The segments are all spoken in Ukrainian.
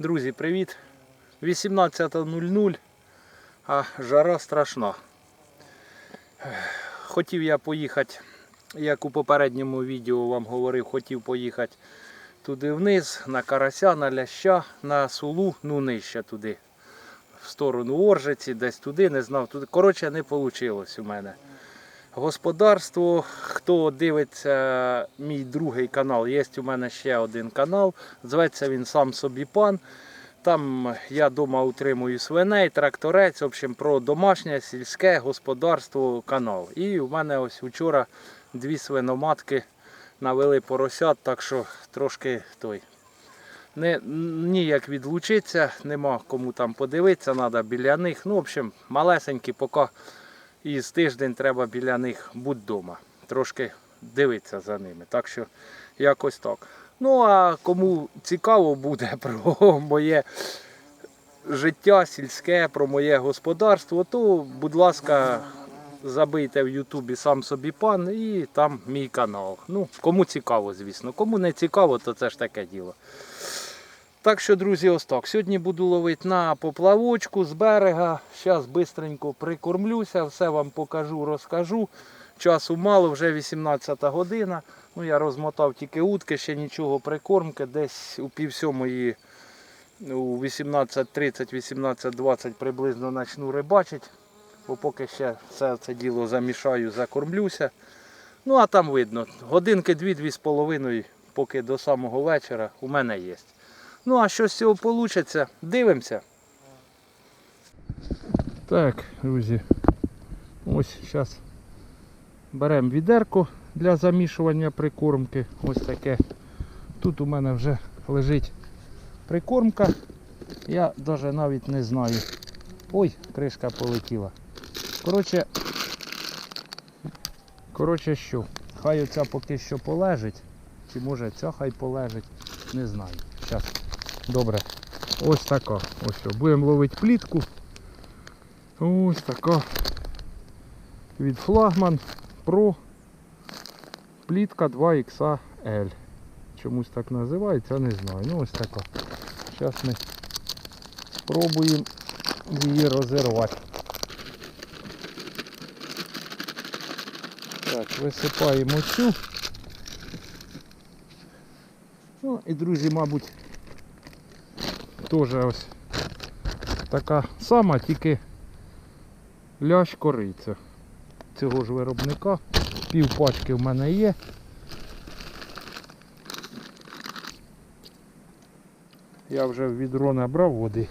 Друзі, привіт! 18.00, а жара страшна. Хотів я поїхати, як у попередньому відео вам говорив, хотів поїхати туди вниз, на карася, на ляща, на сулу, ну нижче туди, в сторону Оржиці, десь туди, не знав. Коротше, не вийшло у мене. Господарство, хто дивиться мій другий канал, є у мене ще один канал, зветься він сам собі пан. Там я вдома утримую свиней, тракторець, в общем, про домашнє сільське господарство канал. І у мене ось вчора дві свиноматки навели поросят, так що трошки той. Не, ніяк відлучитися, нема кому там подивитися, треба біля них. Ну, в общем, малесенькі, поки і з тиждень треба біля них бути вдома. Трошки дивитися за ними. Так що якось так. Ну а кому цікаво буде про моє життя сільське, про моє господарство, то, будь ласка, забийте в Ютубі сам собі пан і там мій канал. Ну, кому цікаво, звісно. Кому не цікаво, то це ж таке діло. Так що, друзі, ось так. Сьогодні буду ловити на поплавочку з берега. Зараз швидко прикормлюся, все вам покажу, розкажу. Часу мало, вже 18 година. Ну, я розмотав тільки утки, ще нічого прикормки. Десь у пів сьомої, у 18.30-18.20 приблизно почну рибачити. Бо поки ще все це діло замішаю, закормлюся. Ну а там видно, годинки дві-дві з половиною, поки до самого вечора у мене є. Ну а що з цього вийде, дивимося. Так, друзі, ось зараз беремо відерко для замішування прикормки. Ось таке. Тут у мене вже лежить прикормка. Я навіть навіть не знаю. Ой, кришка полетіла. Коротше, коротше що, хай оця поки що полежить. Чи може ця хай полежить, не знаю. Зараз. Добре. Ось така. Ось що. Будемо ловити плітку. Ось така. Від флагман Pro плітка 2XL. Чомусь так називається, не знаю. Ну ось така. Зараз ми спробуємо її розірвати. Так, висипаємо цю. Ну і друзі, мабуть, теж ось така сама, тільки лящ кориця цього ж виробника. Пів пачки в мене є. Я вже в відро набрав води.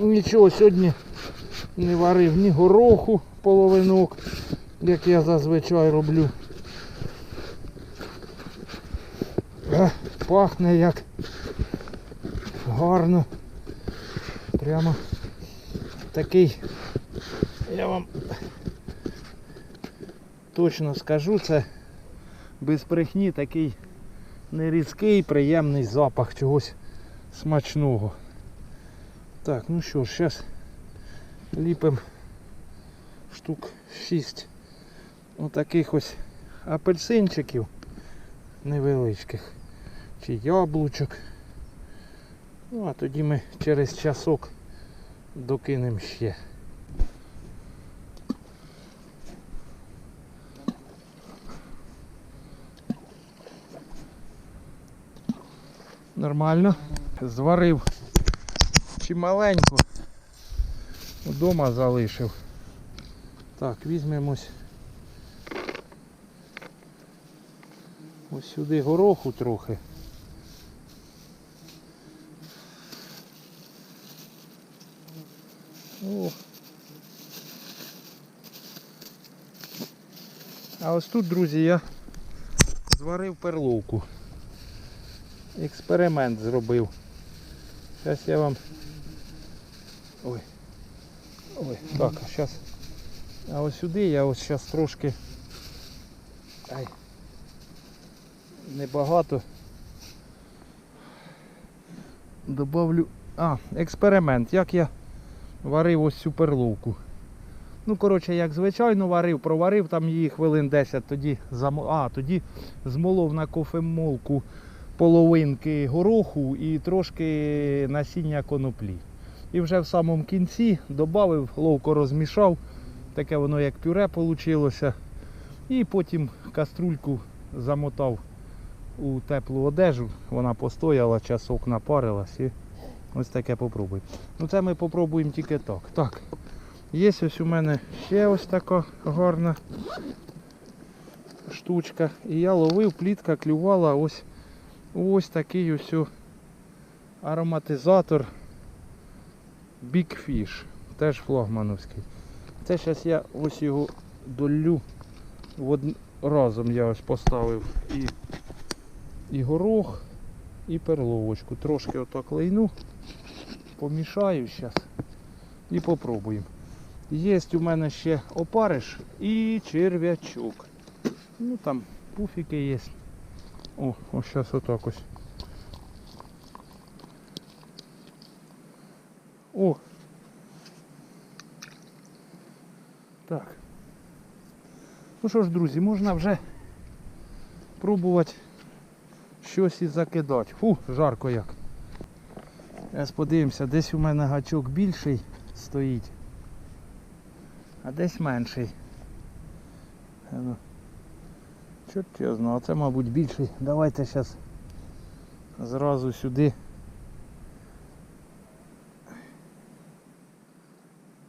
Нічого сьогодні не варив ні гороху половинок, як я зазвичай роблю. Е, Пахне як гарно. Прямо такий, я вам точно скажу, це без брехні такий нерізкий, приємний запах чогось смачного. Так, ну що ж, зараз ліпимо штук 6 отаких ось апельсинчиків невеличких чи яблучок. Ну а тоді ми через часок докинемо ще. Нормально. Зварив чималенько. Вдома залишив. Так, візьмемось. Ось сюди гороху трохи. О. А ось тут, друзі, я зварив перловку. Експеримент зробив. Зараз я вам... Ой. Ой, так, а зараз... А ось сюди я ось зараз трошки... Ай. Небагато. Добавлю... А, експеримент. Як я варив ось цю перловку. Ну, коротше, як звичайно варив, проварив там її хвилин 10, тоді зам... а, тоді змолов на кофемолку половинки гороху і трошки насіння коноплі. І вже в самому кінці додав, ловко розмішав, таке воно як пюре вийшло. І потім каструльку замотав у теплу одежу, вона постояла, часок напарилась і ось таке попробуй. Ну це ми попробуємо тільки так. Так. Є ось у мене ще ось така гарна штучка. І я ловив, плітка клювала ось ось такий ось ароматизатор Big Fish. Теж флагмановський. Це зараз я ось його долю. Од... Разом я ось поставив і, і горох, і перловочку. Трошки отак лейну, помішаю зараз і попробуємо. Є у мене ще опариш і черв'ячок. Ну там пуфіки є. О, ось зараз отак ось. О! Так. Ну що ж, друзі, можна вже пробувати щось і закидати. Фу, жарко як. Зараз подивимося, десь у мене гачок більший стоїть, а десь менший. А ну, Чорт його знає, а це мабуть більший. Давайте зараз зразу сюди.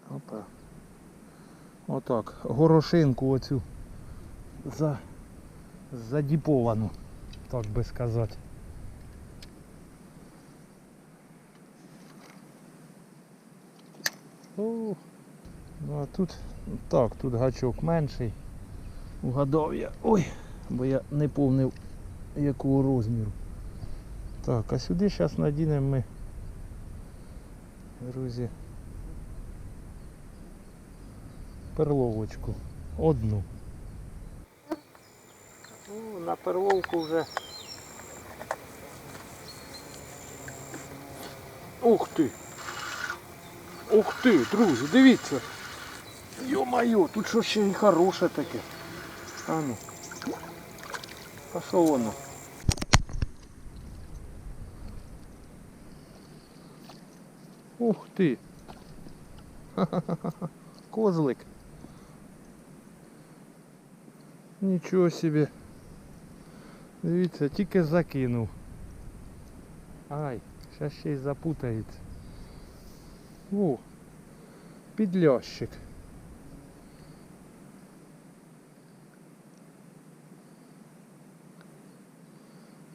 Опа. Отак, горошинку оцю за, задіповану, так би сказати. О, ну а тут так, тут гачок менший. Угадав я. Ой, бо я не повнив якого розміру. Так, а сюди зараз надінемо ми, друзі, перловочку. Одну. О, на перловку вже. Ух ти! Ух ти, друзі, дивіться! Йо-майо, тут що ще й хороше таке. А ну. А що воно? Ух ти! Ха-ха-ха. Козлик. Нічого собі. Дивіться, тільки закинув. Ай, зараз ще й запутається. О, підлящик.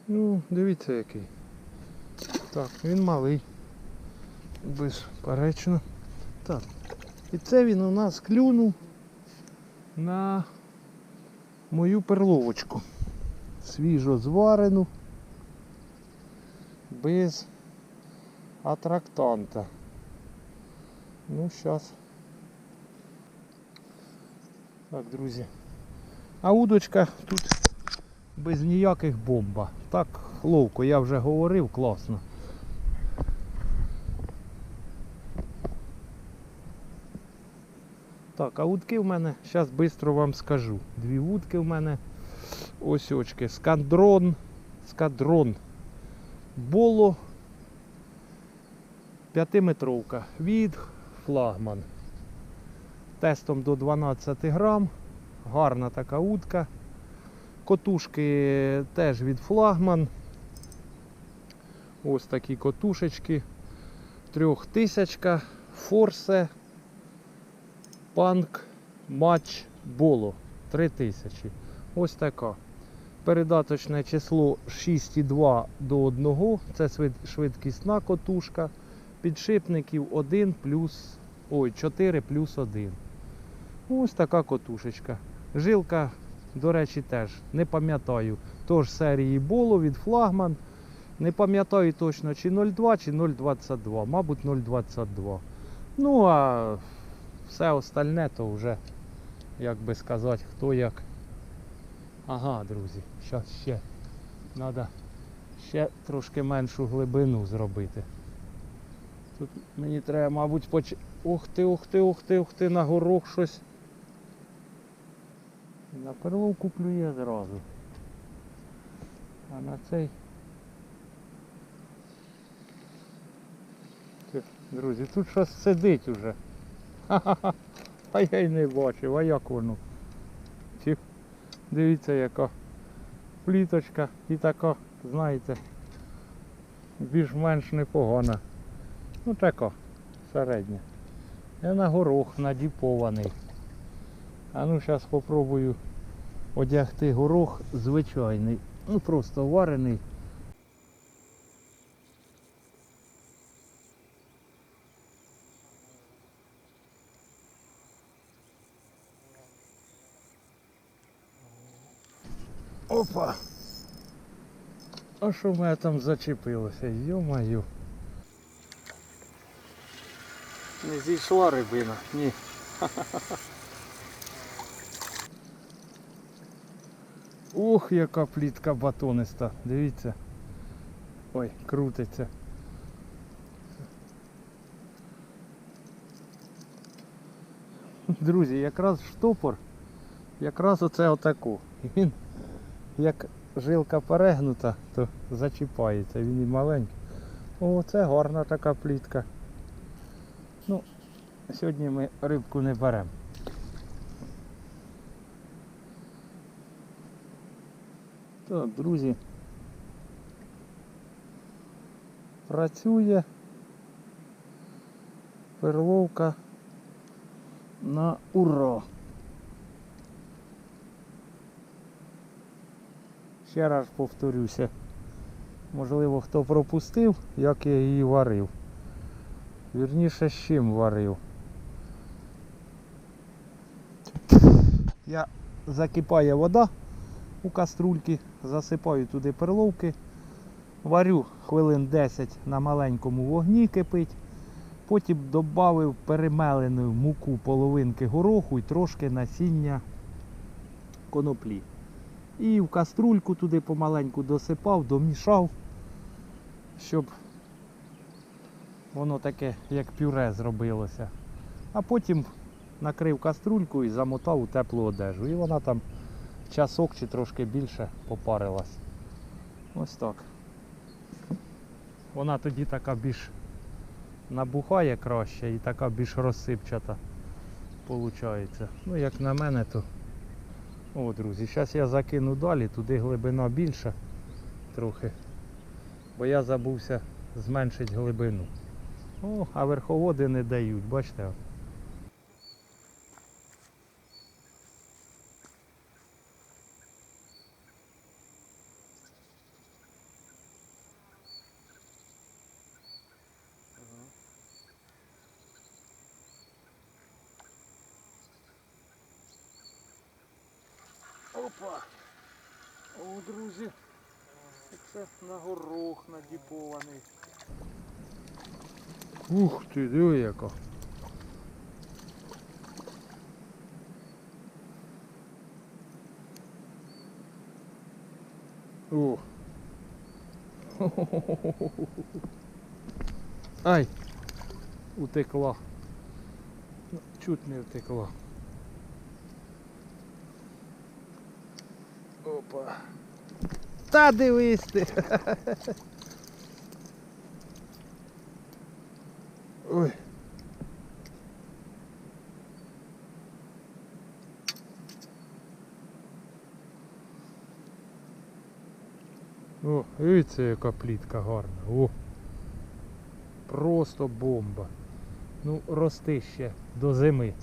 Ну, дивіться який. Так, він малий. Безперечно. Так. І це він у нас клюнув на мою перловочку. Свіжо зварену. Без атрактанта. Ну, зараз. Так, друзі. А удочка тут без ніяких бомба. Так ловко, я вже говорив, класно. Так, а вудки в мене, зараз швидко вам скажу. Дві вудки в мене. Ось очки. Скандрон. Скадрон. Боло. П'ятиметровка. Від флагман. Тестом до 12 грам. Гарна така утка. Котушки теж від флагман. Ось такі котушечки. Трьохтисячка. Форсе. Панк матч боло 3000. Ось така. Передаточне число 6,2 до 1. Це швидкісна котушка. Підшипників 1 плюс. Ой, 4 плюс 1. Ось така котушечка. Жилка, до речі, теж не пам'ятаю. Тож серії боло від флагман. Не пам'ятаю точно, чи 0,2, чи 0,22. Мабуть, 0,22. Ну, а все остальне то вже, як би сказати, хто як. Ага, друзі, зараз ще треба ще трошки меншу глибину зробити. Тут мені треба, мабуть, поч... Ух ти, ух ти, ух ти, ух ти, на горох щось. На перловку плює зразу. А на цей... Друзі, тут щось сидить уже. Ха-ха-ха. А я й не бачив, а як воно? Дивіться яка пліточка і така, знаєте, більш-менш непогана. Ну така, середня. Я на горох надіпований. А ну зараз спробую одягти горох звичайний. Ну просто варений. Опа! А що в мене там зачепилося? Йо-маю. Не зійшла рибина, ні. Ох, яка плітка батониста. Дивіться. Ой, крутиться. Друзі, якраз штопор, якраз оце отаку. І він як жилка перегнута, то зачіпається, він і маленький. О, це гарна така плітка. Ну, сьогодні ми рибку не беремо. Так, друзі. Працює перловка на ура. Ще раз повторюся. Можливо, хто пропустив, як я її варив. Вірніше, з чим варив. Я закипає вода у каструльки, засипаю туди перловки, варю хвилин 10 на маленькому вогні кипить. Потім додав перемелену муку половинки гороху і трошки насіння коноплі. І в каструльку туди помаленьку досипав, домішав, щоб воно таке, як пюре зробилося. А потім накрив каструльку і замотав у теплу одежу. І вона там часок чи трошки більше попарилась. Ось так. Вона тоді така більш набухає краще і така більш розсипчата виходить. Ну, як на мене, то о, друзі, зараз я закину далі, туди глибина більша трохи. Бо я забувся зменшити глибину. О, а верховоди не дають, бачите? Опа! О, друзі! Це на горох надіпований. Ух ти, диви яка. О. Ай! Утекла. Ну, Чуть не втекла. Опа. Та дивись ти. Ой. О, дивіться, яка плітка гарна. О. Просто бомба. Ну, рости ще до зими.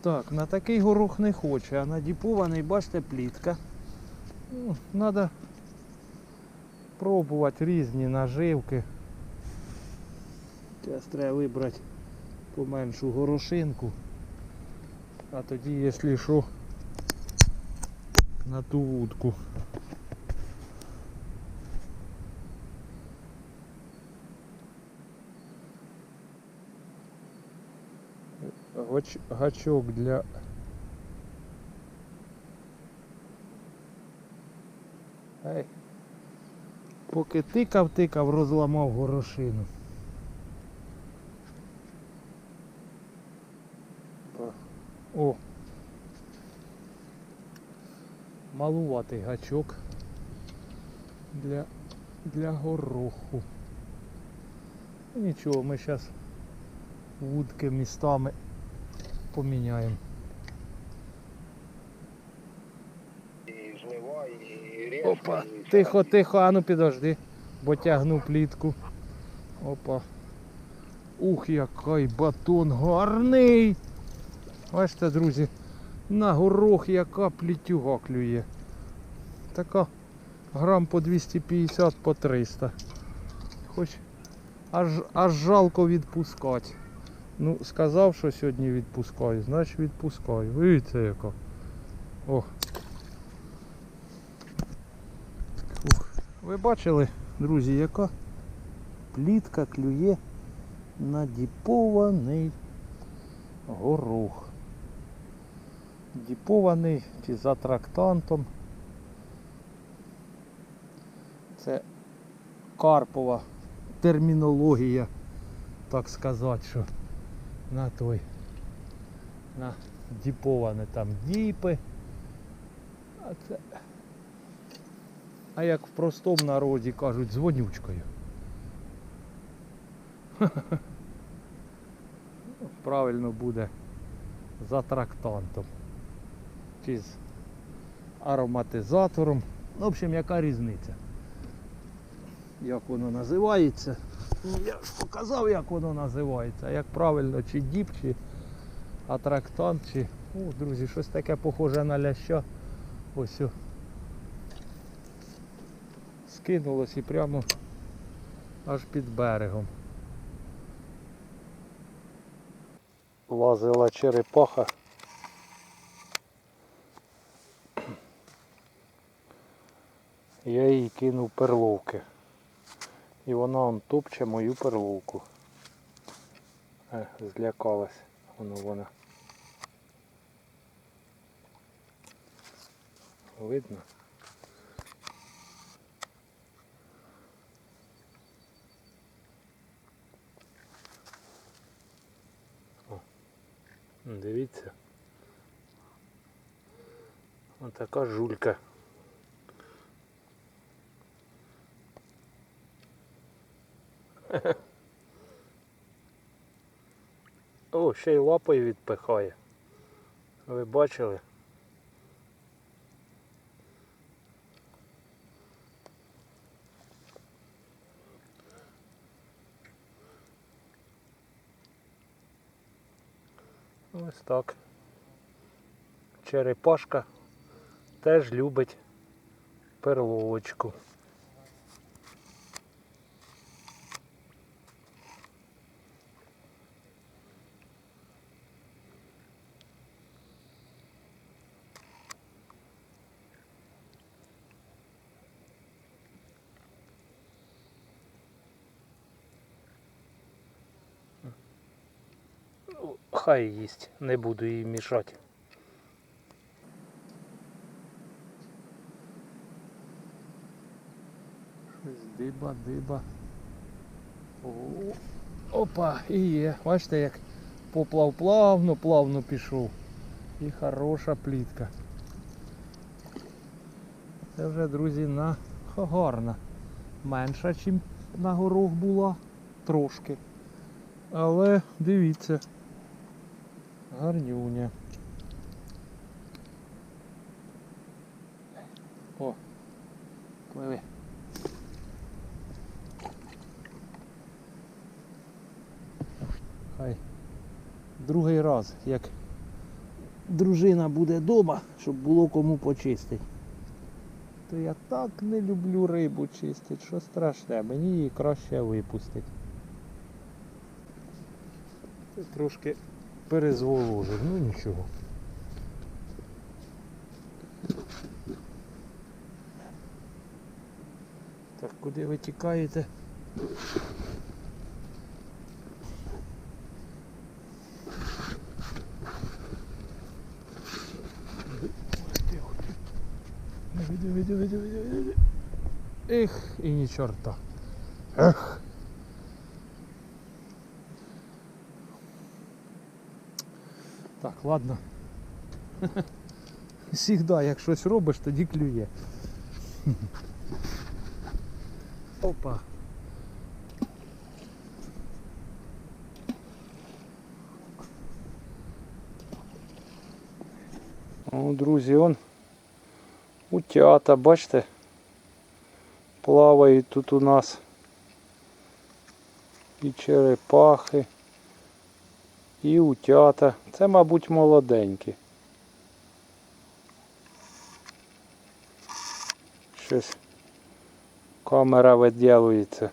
Так, на такий горох не хоче, а на діпований, бачите, плітка. Ну, Треба пробувати різні наживки. Зараз треба вибрати поменшу горошинку. А тоді, якщо що, на ту вудку. Гачок для Поки тикав, тикав, розламав горошину. О! Малуватий гачок для, для гороху. Нічого, ми зараз вудки містами поміняємо. І жнива, і. Опа, і тихо, тихо, а ну підожди, бо тягну плітку. Опа. Ух, який батон гарний. Бачите, друзі, на горох яка плітюга клює. Така грам по 250 по 300. Хоч аж, аж жалко відпускати. Ну, сказав, що сьогодні відпускаю, значить відпускаю. Видите яка. О. Ух. Ви бачили, друзі, яка плітка клює на діпований горох. Діпований чи за трактантом. Це Карпова термінологія, так сказати, що на той, на діповане там діпи. А це а як в простому народі кажуть, з вонючкою. Правильно буде за трактантом. Чи з ароматизатором. Ну, в общем, яка різниця? Як воно називається? Ну, Я ж показав, як воно називається. Як правильно, чи діп, чи атрактант, чи... О, друзі, щось таке похоже на ляща. Ось. Скинулось і прямо аж під берегом. Лазила черепаха. Я їй кинув перловки. І вона он топче мою перловку. Е, злякалась. Воно вона. Видно? Дивіться. Отака така жулька. О, ще й лапою відпихає. Ви бачили? Ось так. Черепашка теж любить перловочку. Хай їсть, не буду їй мішати. Щось диба, диба. Опа, і є. Бачите, як поплав плавно, плавно пішов. І хороша плітка. Це вже, друзі, на гарна. Менша, ніж на горох була. Трошки. Але дивіться. Гарнюня. О, пливи. Хай другий раз, як дружина буде вдома, щоб було кому почистити. То я так не люблю рибу чистити, що страшне, мені її краще випустити. Трошки перезволожив, ну нічого. Так, куди ви тікаєте? Диви, диви, диви, диви, диви. Ех, і ні чорта. Ех. Так, ладно. Всігда, як щось робиш, тоді клює. Опа. О, друзі, он утята, бачите, плавають тут у нас і черепахи і утята. Це, мабуть, молоденькі. Щось камера виділується.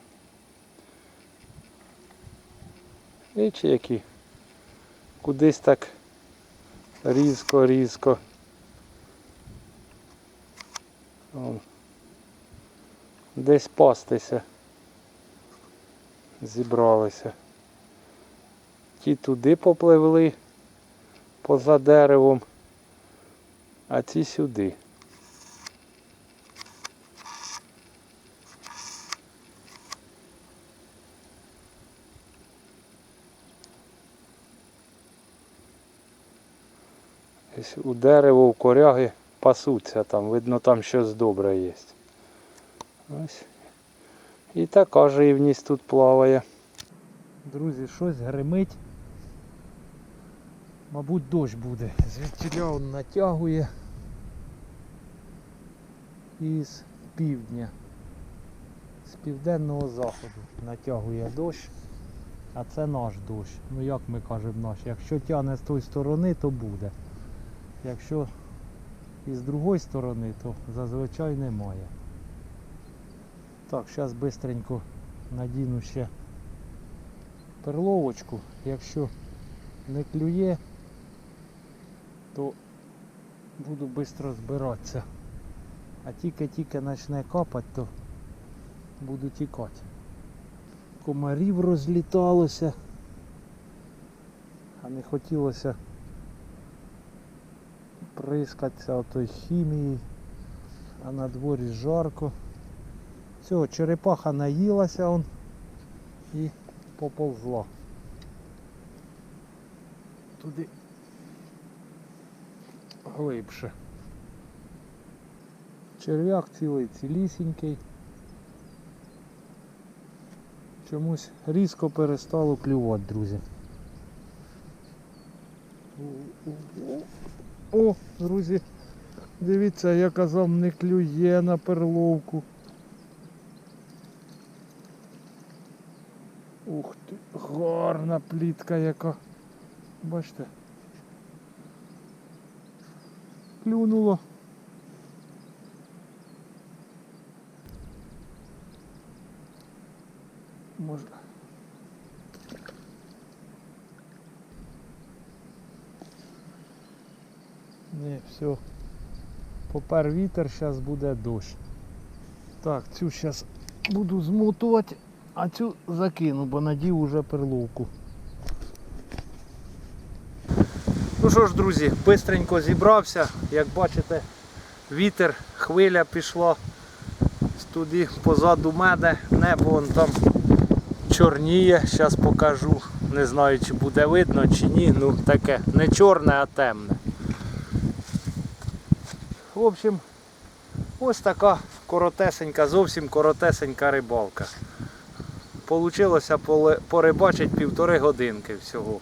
І які? Кудись так різко-різко. Десь пастися. Зібралися. Ті туди попливли поза деревом, а ці сюди. Десь у дерево, у коряги пасуться там, видно там щось добре є. Ось. І така живність тут плаває. Друзі, щось гримить. Мабуть, дощ буде. Звідтіля він натягує із півдня. З південного заходу натягує дощ. А це наш дощ. Ну як ми кажемо наш. Якщо тягне з тої сторони, то буде. Якщо із другої сторони, то зазвичай немає. Так, зараз швидко надіну ще перловочку. Якщо не клює, то буду швидко збиратися. А тільки-тільки почне капати, то буду тікати. Комарів розліталося, а не хотілося прискатися отой хімії, а на дворі жарко. Все, черепаха наїлася он і поповзла. Туди глибше. Черв'як цілий цілісінький. Чомусь різко перестало клювати, друзі. О, друзі, дивіться, я казав, не клює на перловку. Ух ти, гарна плітка яка. Бачите? Клюнуло. Може. Не, все. Попер вітер, зараз буде дощ. Так, цю зараз буду змотувати, а цю закину, бо надів уже перловку. Ну що ж, друзі, бистренько зібрався. Як бачите, вітер, хвиля пішла туди позаду мене, небо вон там чорніє, зараз покажу. Не знаю, чи буде видно, чи ні. Ну таке не чорне, а темне. В общем, ось така коротесенька, зовсім коротесенька рибалка. Получилося порибачить півтори годинки всього.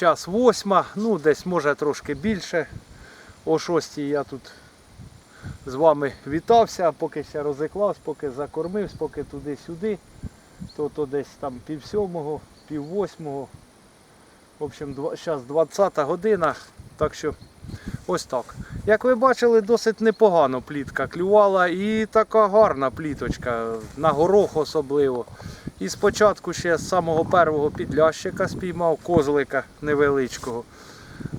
Зараз восьма, ну десь може трошки більше. О шостій я тут з вами вітався, поки ще розіклався, поки закормився, поки туди-сюди, то, то десь там пів сьомого, пів восьмого. В общем, зараз 20 година, так що ось так. Як ви бачили, досить непогано плітка клювала і така гарна пліточка, на горох особливо. І спочатку ще з самого першого підлящика спіймав козлика невеличкого.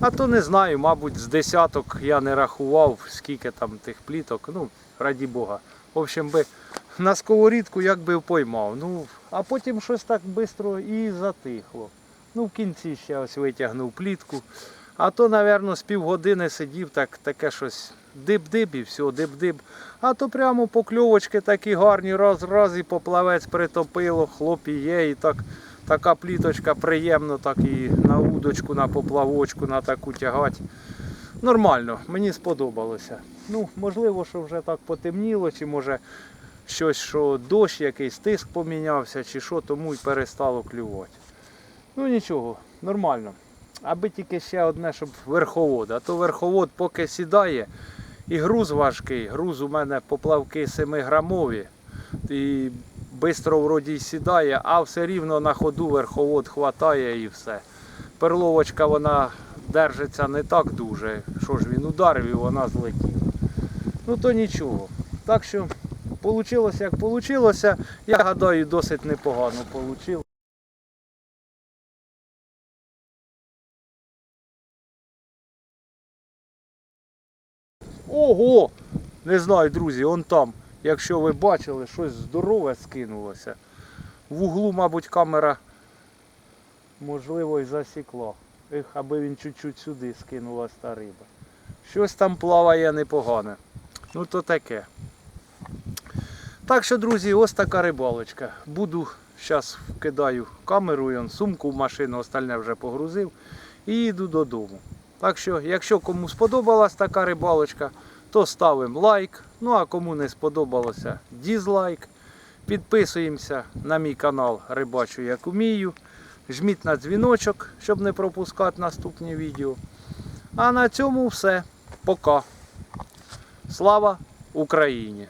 А то не знаю, мабуть, з десяток я не рахував, скільки там тих пліток. Ну, раді Бога. В общем, би на сковорідку як би поймав. Ну, а потім щось так швидко і затихло. Ну, в кінці ще ось витягнув плітку. А то, напевно, з півгодини сидів, так, таке щось диб-диб і все, диб-диб. А то прямо покльовочки такі гарні, раз-раз і поплавець притопило, хлоп і є, і так така пліточка приємно, так і на удочку, на поплавочку, на таку тягати. Нормально, мені сподобалося. Ну, можливо, що вже так потемніло, чи може щось, що дощ якийсь тиск помінявся, чи що, тому й перестало клювати. Ну нічого, нормально. Аби тільки ще одне, щоб верховод. А то верховод поки сідає, і груз важкий. Груз у мене поплавки 7-грамові. І швидко вроді й сідає, а все рівно на ходу верховод хватає і все. Перловочка вона держиться не так дуже. Що ж він ударив і вона злетіла. Ну то нічого. Так що вийшло як вийшло. Я гадаю, досить непогано вийшло. Ого! Не знаю, друзі, он там, якщо ви бачили, щось здорове скинулося. В углу, мабуть, камера можливо і засікла. Ех, аби він чуть-чуть сюди скинулась та риба. Щось там плаває непогане. Ну то таке. Так що, друзі, ось така рибалочка. Буду зараз вкидаю камеру, сумку в машину, остальне вже погрузив і їду додому. Так що, якщо кому сподобалась така рибалочка, то ставимо лайк. Ну а кому не сподобалося, дізлайк. Підписуємося на мій канал Рибачу як умію. Жміть на дзвіночок, щоб не пропускати наступні відео. А на цьому все. Пока. Слава Україні!